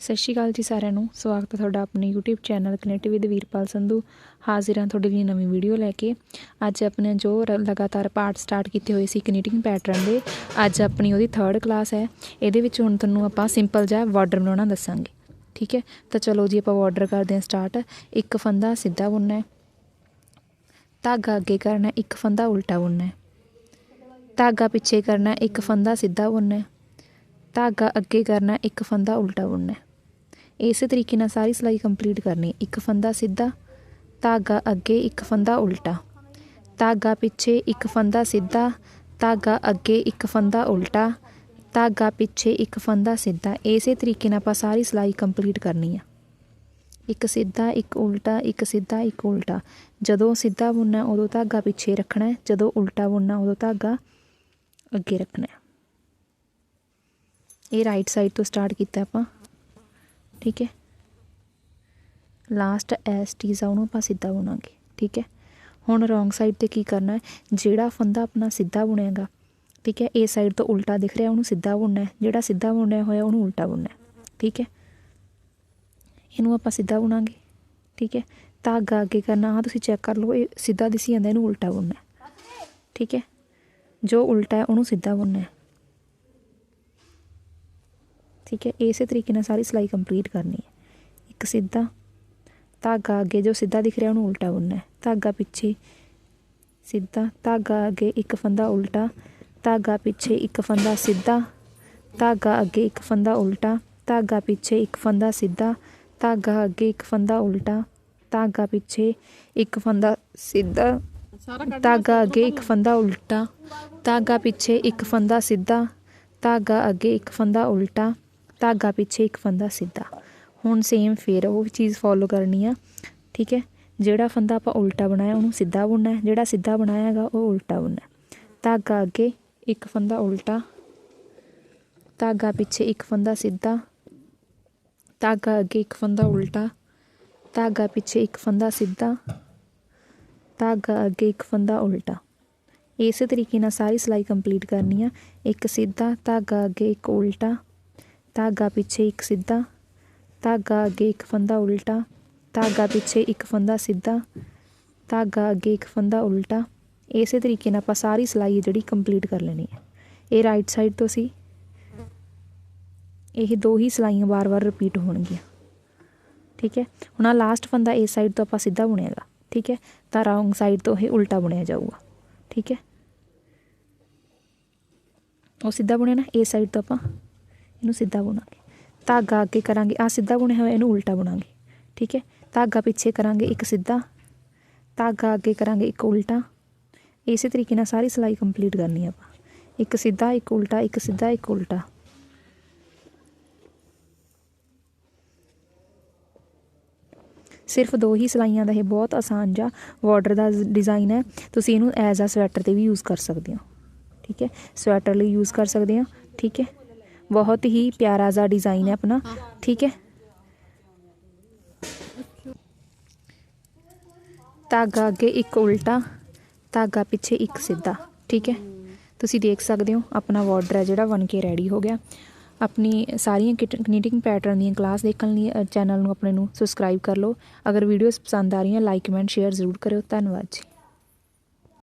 ਸਤਿ ਸ਼੍ਰੀ ਅਕਾਲ ਜੀ ਸਾਰਿਆਂ ਨੂੰ। ਸਵਾਗਤ ਹੈ ਤੁਹਾਡਾ ਆਪਣੇ YouTube channel connect with Veerpal Sandhu. ਹਾਜ਼ਰ ਹਾਂ ਤੁਹਾਡੇ ਲਈ ਨਵੀਂ ਵੀਡੀਓ ਲੈ ਕੇ। ਅੱਜ ਆਪਣੇ ਜੋ ਰ- ਲਗਾਤਾਰ ਪਾਰਟ ਸਟਾਰਟ ਕੀਤੇ ਹੋਏ ਸੀ ਕਨੀਟਿੰਗ ਪੈਟਰਨ ਦੇ, ਅੱਜ ਆਪਣੀ ਉਹਦੀ ਥਰਡ ਕਲਾਸ ਹੈ। ਇਹਦੇ ਵਿੱਚ ਹੁਣ ਤੁਹਾਨੂੰ ਆਪਾਂ ਸਿੰਪਲ ਜਿਹਾ ਬਾਰਡਰ ਬਣਾਉਣਾ ਦੱਸਾਂਗੇ। ਠੀਕ ਹੈ? ਤਾਂ ਚਲੋ ਜੀ ਆਪਾਂ ਬਾਰਡਰ ਕਰਦੇ ਹਾਂ ਸਟਾਰਟ ਇੱਕ ਫੰਦਾ ਸਿੱਧਾ ਬੁਣਨਾ ਹੈ। ਧਾਗਾ ਅੱਗੇ ਕਰਨਾ ਇੱਕ ਫੰਦਾ ਉਲਟਾ ਬੁਣਨਾ ਹੈ। ਧਾਗਾ ਪਿੱਛੇ ਕਰਨਾ ਇੱਕ ਫੰਦਾ ਸਿੱਧਾ ਬੁਣਨਾ ਹੈ। ਧਾਗਾ ਅੱਗੇ ਕਰਨਾ, ਇੱਕ ਫੰਦਾ ਉਲਟਾ ਬੁਣਨਾ ਇਸੇ ਤਰੀਕੇ ਨਾਲ ਸਾਰੀ ਸਿਲਾਈ ਕੰਪਲੀਟ ਕਰਨੀ ਇੱਕ ਫੰਦਾ ਸਿੱਧਾ, ਧਾਗਾ ਅੱਗੇ, ਇੱਕ ਫੰਦਾ ਉਲਟਾ। ਧਾਗਾ ਪਿੱਛੇ, ਇੱਕ ਫੰਦਾ ਸਿੱਧਾ, ਧਾਗਾ ਅੱਗੇ, ਇੱਕ ਫੰਦਾ ਉਲਟਾ। ਧਾਗਾ ਪਿੱਛੇ, ਇੱਕ ਫੰਦਾ ਸਿੱਧਾ। ਇਸੇ ਤਰੀਕੇ ਨਾਲ ਆਪਾਂ ਸਾਰੀ ਸਿਲਾਈ ਕੰਪਲੀਟ ਕਰਨੀ ਆ ਇੱਕ ਸਿੱਧਾ, ਇੱਕ ਉਲਟਾ, ਇੱਕ ਸਿੱਧਾ, ਇੱਕ ਉਲਟਾ। ਜਦੋਂ ਸਿੱਧਾ ਬੁਣਨਾ ਉਦੋਂ ਧਾਗਾ ਪਿੱਛੇ ਰੱਖਣਾ ਜਦੋਂ ਉਲਟਾ ਬੁਣਨਾ ਉਦੋਂ ਧਾਗਾ ਅੱਗੇ ਰੱਖਣਾ ਇਹ ਰਾਈਟ ਸਾਈਡ ਤੋਂ ਸਟਾਰਟ ਕੀਤਾ ਆਪਾਂ। ਠੀਕ ਹੈ? ਲਾਸਟ ਐਸ ਟੀਜ਼ ਆ ਉਹਨੂੰ ਆਪਾਂ ਸਿੱਧਾ ਬੁਣਾਂਗੇ। ਠੀਕ ਹੈ? ਹੁਣ ਰੋਂਗ ਸਾਈਡ ਤੇ ਕੀ ਕਰਨਾ ਹੈ? ਜਿਹੜਾ ਫੰਦਾ ਆਪਣਾ ਸਿੱਧਾ ਬੁਣੇਗਾ ਠੀਕ ਹੈ? ਇਹ ਸਾਈਡ ਤੋਂ ਉਲਟਾ ਦਿਖ ਰਿਹਾ, ਉਹਨੂੰ ਸਿੱਧਾ ਬੁਣਨਾ ਹੈ। ਜਿਹੜਾ ਸਿੱਧਾ ਬੁਣਿਆ ਹੋਇਆ, ਉਹਨੂੰ ਉਲਟਾ ਬੁਣਨਾ ਹੈ। ਠੀਕ ਹੈ? ਇਹਨੂੰ ਆਪਾਂ ਸਿੱਧਾ ਬੁਣਾਂਗੇ। ਠੀਕ ਹੈ? ਧਾਗਾ ਅੱਗੇ ਕਰਨਾ ਆ ਤੁਸੀਂ ਚੈੱਕ ਕਰ ਲਓ, ਇਹ ਸਿੱਧਾ ਦਿਸੀ ਜਾਂਦਾ, ਇਹਨੂੰ ਉਲਟਾ ਬੁਣਨਾ ਠੀਕ ਹੈ? ਜੋ ਉਲਟਾ ਹੈ, ਉਹਨੂੰ ਸਿੱਧਾ ਬੁਣਨਾ ਹੈ। ਠੀਕ ਹੈ ਇਸੇ ਤਰੀਕੇ ਨਾਲ ਸਾਰੀ ਸਿਲਾਈ ਕੰਪਲੀਟ ਕਰਨੀ ਹੈ। ਇੱਕ ਸਿੱਧਾ ਧਾਗਾ ਅੱਗੇ ਜੋ ਸਿੱਧਾ ਦਿਖ ਰਿਹਾ ਉਹਨੂੰ ਉਲਟਾ ਬੁਣਨਾ ਹੈ। ਧਾਗਾ ਪਿੱਛੇ ਸਿੱਧਾ ਧਾਗਾ ਅੱਗੇ ਇੱਕ ਫੰਦਾ ਉਲਟਾ ਧਾਗਾ ਪਿੱਛੇ ਇੱਕ ਫੰਦਾ ਸਿੱਧਾ ਧਾਗਾ ਅੱਗੇ ਇੱਕ ਫੰਦਾ ਉਲਟਾ ਧਾਗਾ ਪਿੱਛੇ ਇੱਕ ਫੰਦਾ ਸਿੱਧਾ ਧਾਗਾ ਅੱਗੇ ਇੱਕ ਫੰਦਾ ਉਲਟਾ ਧਾਗਾ ਪਿੱਛੇ ਇੱਕ ਫੰਦਾ ਸਿੱਧਾ ਧਾਗਾ ਅੱਗੇ ਇੱਕ ਫੰਦਾ ਉਲਟਾ ਧਾਗਾ ਪਿੱਛੇ ਇੱਕ ਫੰਦਾ ਸਿੱਧਾ ਧਾਗਾ ਅੱਗੇ ਇੱਕ ਫੰਦਾ ਉਲਟਾ ਧਾਗਾ ਪਿੱਛੇ ਇੱਕ ਫੰਦਾ ਸਿੱਧਾ। ਹੁਣ ਸੇਮ ਫੇਰ ਉਹ ਚੀਜ਼ ਫੋਲੋ ਕਰਨੀ ਆ, ਠੀਕ ਹੈ? ਜਿਹੜਾ ਫੰਦਾ ਆਪਾਂ ਉਲਟਾ ਬਣਾਇਆ, ਉਹਨੂੰ ਸਿੱਧਾ ਬੁਣਨਾ ਹੈ। ਜਿਹੜਾ ਸਿੱਧਾ ਬਣਾਇਆ ਹੈਗਾ, ਉਹ ਉਲਟਾ ਬੁਣਨਾ ਧਾਗਾ ਅੱਗੇ ਇੱਕ ਫੰਦਾ ਉਲਟਾ, ਧਾਗਾ ਪਿੱਛੇ ਇੱਕ ਫੰਦਾ ਸਿੱਧਾ, ਧਾਗਾ ਅੱਗੇ ਇੱਕ ਫੰਦਾ ਉਲਟਾ, ਧਾਗਾ ਪਿੱਛੇ ਇੱਕ ਫੰਦਾ ਸਿੱਧਾ, ਧਾਗਾ ਅੱਗੇ ਇੱਕ ਫੰਦਾ ਉਲਟਾ। ਇਸੇ ਤਰੀਕੇ ਨਾਲ ਸਾਰੀ ਸਿਲਾਈ ਕੰਪਲੀਟ ਕਰਨੀ ਆ। ਇੱਕ ਸਿੱਧਾ, ਧਾਗਾ ਅੱਗੇ ਇੱਕ ਉਲਟਾ ਧਾਗਾ ਪਿੱਛੇ ਇੱਕ ਸਿੱਧਾ ਧਾਗਾ ਅੱਗੇ ਇੱਕ ਫੰਦਾ ਉਲਟਾ ਧਾਗਾ ਪਿੱਛੇ ਇੱਕ ਫੰਦਾ ਸਿੱਧਾ ਧਾਗਾ ਅੱਗੇ ਇੱਕ ਫੰਦਾ ਉਲਟਾ ਇਸੇ ਤਰੀਕੇ ਨਾਲ ਆਪਾਂ ਸਾਰੀ ਸਿਲਾਈ ਹੈ ਜਿਹੜੀ ਕੰਪਲੀਟ ਕਰ ਲੈਣੀ ਹੈ ਇਹ ਰਾਈਟ ਸਾਈਡ ਤੋਂ ਸੀ ਇਹ ਦੋ ਹੀ ਸਿਲਾਈਆਂ ਵਾਰ-ਵਾਰ ਰਿਪੀਟ ਹੋਣਗੀਆਂ ਠੀਕ ਹੈ ਹੁਣ ਆ ਲਾਸਟ ਫੰਦਾ ਇਸ ਸਾਈਡ ਤੋਂ ਆਪਾਂ ਸਿੱਧਾ ਬੁਣੇਗਾ ਠੀਕ ਹੈ ਤਾਂ ਰੌਂਗ ਸਾਈਡ ਤੋਂ ਇਹ ਉਲਟਾ ਬੁਣਿਆ ਜਾਊਗਾ ਠੀਕ ਹੈ ਉਹ ਸਿੱਧਾ ਬੁਣਿਆ ਨਾ ਇਸ ਸਾਈਡ ਤੋਂ ਆਪਾਂ ਇਹਨੂੰ ਸਿੱਧਾ ਬੁਣਾਂਗੇ। ਧਾਗਾ ਅੱਗੇ ਕਰਾਂਗੇ ਆ ਸਿੱਧਾ ਬੁਣਿਆ ਹੋਇਆ, ਇਹਨੂੰ ਉਲਟਾ ਬੁਣਾਂਗੇ, ਠੀਕ ਹੈ? ਧਾਗਾ ਪਿੱਛੇ ਕਰਾਂਗੇ ਇੱਕ ਸਿੱਧਾ, ਧਾਗਾ ਅੱਗੇ ਕਰਾਂਗੇ ਇੱਕ ਉਲਟਾ। ਇਸੇ ਤਰੀਕੇ ਨਾਲ ਸਾਰੀ ਸਿਲਾਈ ਕੰਪਲੀਟ ਕਰਨੀ ਹੈ ਆਪਾਂ। ਇੱਕ ਸਿੱਧਾ, ਇੱਕ ਉਲਟਾ, ਇੱਕ ਸਿੱਧਾ, ਇੱਕ ਉਲਟਾ। ਸਿਰਫ ਦੋ ਹੀ ਸਿਲਾਈਆਂ ਦਾ ਇਹ ਬਹੁਤ ਆਸਾਨ ਜਿਹਾ ਬਾਰਡਰ ਦਾ ਡਿਜ਼ਾਈਨ ਹੈ। ਤੁਸੀਂ ਇਹਨੂੰ ਐਜ਼ ਆ ਸਵੈਟਰ ਤੇ ਵੀ ਯੂਜ਼ ਕਰ ਸਕਦੇ ਹੋ। ਠੀਕ ਹੈ? ਸਵੈਟਰ ਲਈ ਯੂਜ਼ ਕਰ ਸਕਦੇ ਹੋ। ਠੀਕ ਹੈ? ਬਹੁਤ ਹੀ ਪਿਆਰਾ ਜਿਹਾ ਡਿਜ਼ਾਈਨ ਹੈ ਆਪਣਾ। ਠੀਕ ਹੈ। ਧਾਗਾ ਅੱਗੇ ਇੱਕ ਉਲਟਾ, ਧਾਗਾ ਪਿੱਛੇ ਇੱਕ ਸਿੱਧਾ। ਠੀਕ ਹੈ। ਤੁਸੀਂ ਦੇਖ ਸਕਦੇ ਹੋ, ਆਪਣਾ ਬਾਰਡਰ ਹੈ ਜਿਹੜਾ ਬਣ ਕੇ ਰੈਡੀ ਹੋ ਗਿਆ। ਆਪਣੀ ਸਾਰੀਆਂ ਕਨੀਟਿੰਗ ਪੈਟਰਨ ਦੀਆਂ ਕਲਾਸ ਦੇਖਣ ਲਈ ਚੈਨਲ ਨੂੰ ਆਪਣੇ ਨੂੰ ਸਬਸਕ੍ਰਾਈਬ ਕਰ ਲਓ। ਅਗਰ ਵੀਡੀਓਜ਼ ਪਸੰਦ ਆ ਰਹੀਆਂ ਲਾਈਕ ਕਮੈਂਟ ਸ਼ੇਅਰ ਜ਼ਰੂਰ ਕਰਿਓ। ਧੰਨਵਾਦ ਜੀ।